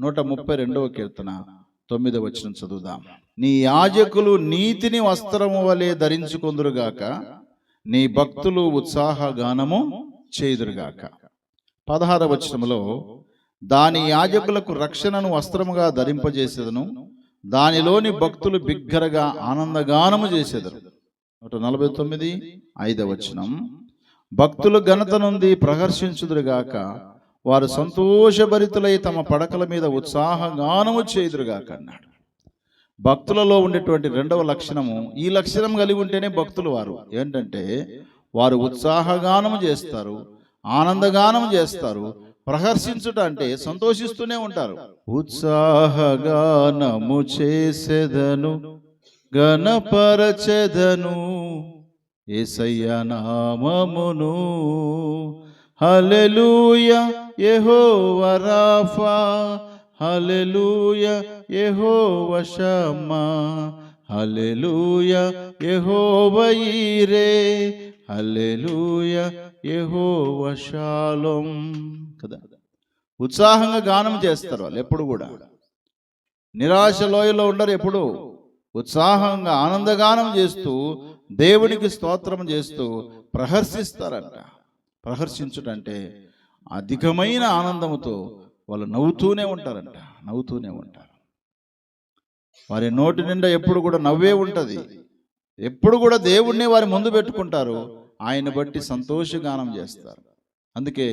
నూట ముప్పై రెండవ కీర్తన తొమ్మిదవ వచనం చదువుదాం. నీ యాజకులు నీతిని వస్త్రము వలె ధరించుకుందురుగాక నీ భక్తులు ఉత్సాహ గానము పదహార వచనములో దాని యాజకులకు రక్షణను వస్త్రముగా ధరింపజేసేదను దానిలోని భక్తులు బిగ్గరగా ఆనందగానము చేసేదరు. నూట నలభై తొమ్మిది ఐదవచనం భక్తులు ఘనత నుండి ప్రహర్షించుదురుగాక వారు సంతోషభరితులై తమ పడకల మీద ఉత్సాహగానము చేయుదురుగాక అన్నాడు. భక్తులలో ఉండేటువంటి రెండవ లక్షణము ఈ లక్షణం కలిగి ఉంటేనే భక్తులు వారు. ఏంటంటే వారు ఉత్సాహగానము చేస్తారు ఆనందగానము చేస్తారు ప్రహర్షించుట అంటే సంతోషిస్తూనే ఉంటారు. ఉత్సాహగానము చేసెదను గణపరచెదను ఏసయ్య నామమును హలెలూయ ఎహో రాఫా. హల్లెలూయ ఎహో షమ్మా. హల్లెలూయ ఎహో ఈరే. హల్లెలూయ ఎహో షాలోం. కదా? ఉత్సాహంగా గానం చేస్తారు వాళ్ళు ఎప్పుడు కూడా. నిరాశ లోయలో ఉండరు ఎప్పుడు. ఉత్సాహంగా ఆనందగానం చేస్తూ దేవునికి స్తోత్రం చేస్తూ ప్రహర్షిస్తారంట. ప్రహర్షించుటంటే అధికమైన ఆనందముతో వాళ్ళు నవ్వుతూనే ఉంటారంట నవ్వుతూనే ఉంటారు. వారి నోటి నిండా ఎప్పుడు కూడా నవ్వే ఉంటుంది. ఎప్పుడు కూడా దేవుణ్ణి వారి ముందు పెట్టుకుంటారు. ఆయన బట్టి సంతోషగానం చేస్తారు. అందుకే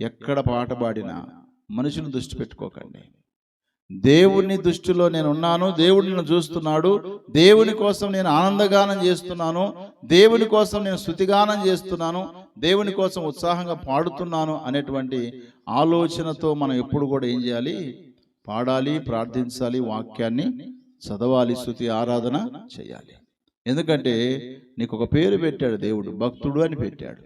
ఎక్కడ పాట పాడినా మనిషిని దృష్టి పెట్టుకోకండి. దేవుని దృష్టిలో నేను ఉన్నాను దేవుడు నన్ను చూస్తున్నాడు దేవుని కోసం నేను ఆనందగానం చేస్తున్నాను దేవుని కోసం నేను స్థుతిగానం చేస్తున్నాను దేవుని కోసం ఉత్సాహంగా పాడుతున్నాను అనేటువంటి ఆలోచనతో మనం ఎప్పుడు కూడా ఏం చేయాలి? పాడాలి ప్రార్థించాలి వాక్యాన్ని చదవాలి స్థుతి ఆరాధన చేయాలి. ఎందుకంటే నీకు ఒక పేరు పెట్టాడు దేవుడు భక్తుడు అని పెట్టాడు.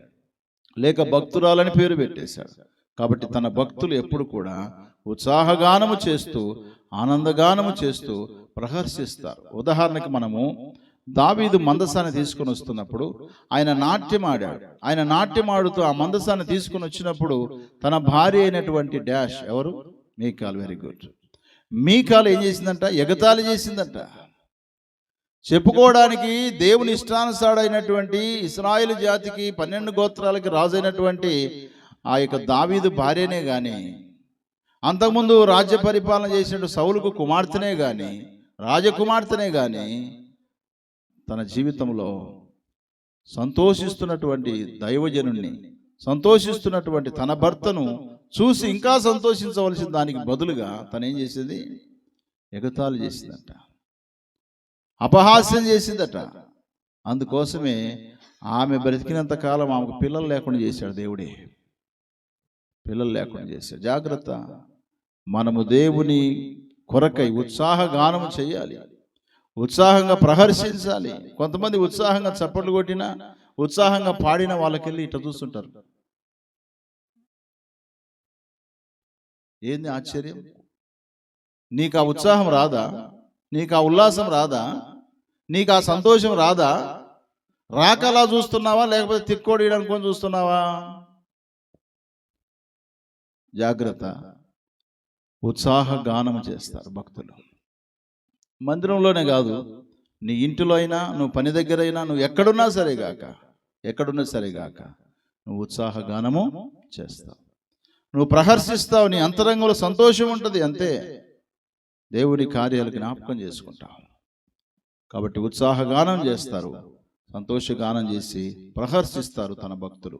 లేక భక్తురాలని పేరు పెట్టేశాడు. కాబట్టి తన భక్తులు ఎప్పుడు కూడా ఉత్సాహగానము చేస్తూ ఆనందగానము చేస్తూ ప్రహర్షిస్తారు. ఉదాహరణకి మనము దావీదు మందసాన్ని తీసుకొని వస్తున్నప్పుడు ఆయన నాట్యం ఆడాడు ఆయన నాట్యం ఆడుతూ ఆ మందసాన్ని తీసుకొని వచ్చినప్పుడు తన భార్య అయినటువంటి డాష్ ఎవరు? మీకాల్ వెరీ గుడ్. మీకాల్ ఏం చేసిందంట? ఎగతాళి చేసిందంట. చెప్పుకోవడానికి దేవుని ఇష్టానుసాడైనటువంటి ఇస్రాయేల్ జాతికి పన్నెండు గోత్రాలకి రాజైనటువంటి ఆ యొక్క దావీదు భార్యనే గాని అంతకుముందు రాజ్య పరిపాలన చేసిన సౌలుకు కుమార్తెనే గాని రాజకుమార్తెనే గాని తన జీవితంలో సంతోషిస్తున్నటువంటి దైవజనుణ్ణి సంతోషిస్తున్నటువంటి తన భర్తను చూసి ఇంకా సంతోషించవలసిన దానికి బదులుగా తను ఏం చేసింది? ఎగతాళి చేసిందట. అపహాస్యం చేసిందట. అందుకోసమే ఆమె బ్రతికినంత కాలం ఆమెకు పిల్లలు లేకుండా చేశాడు దేవుడే. పిల్లలు లేకుండా చేశాడు. జాగ్రత్త. మనము దేవుని కొరకై ఉత్సాహగానము చేయాలి. ఉత్సాహంగా ప్రహర్షించాలి కొంతమంది ఉత్సాహంగా చప్పట్లు కొట్టినా ఉత్సాహంగా పాడిన వాళ్ళకెళ్ళి ఇట్లా చూస్తుంటారు. ఏంది ఆశ్చర్యం? నీకు ఆ ఉత్సాహం రాదా? నీకు ఆ ఉల్లాసం రాదా? నీకు ఆ సంతోషం రాదా? రాకలా చూస్తున్నావా? లేకపోతే తిక్కోడి అనుకొని చూస్తున్నావా? జాగ్రత్త. ఉత్సాహ గానం చేస్తారు భక్తులు. మందిరంలోనే కాదు. నీ ఇంటిలో అయినా నువ్వు పని దగ్గర అయినా నువ్వు ఎక్కడున్నా సరే గాక ఎక్కడున్నా సరే గాక నువ్వు ఉత్సాహ గానము చేస్తావు. నువ్వు ప్రహర్షిస్తావు నీ అంతరంగంలో సంతోషం ఉంటుంది అంతే. దేవుడి కార్యాలు జ్ఞాపకం చేసుకుంటావు. కాబట్టి ఉత్సాహగానం చేస్తారు. సంతోషగానం చేసి ప్రహర్షిస్తారు తన భక్తులు.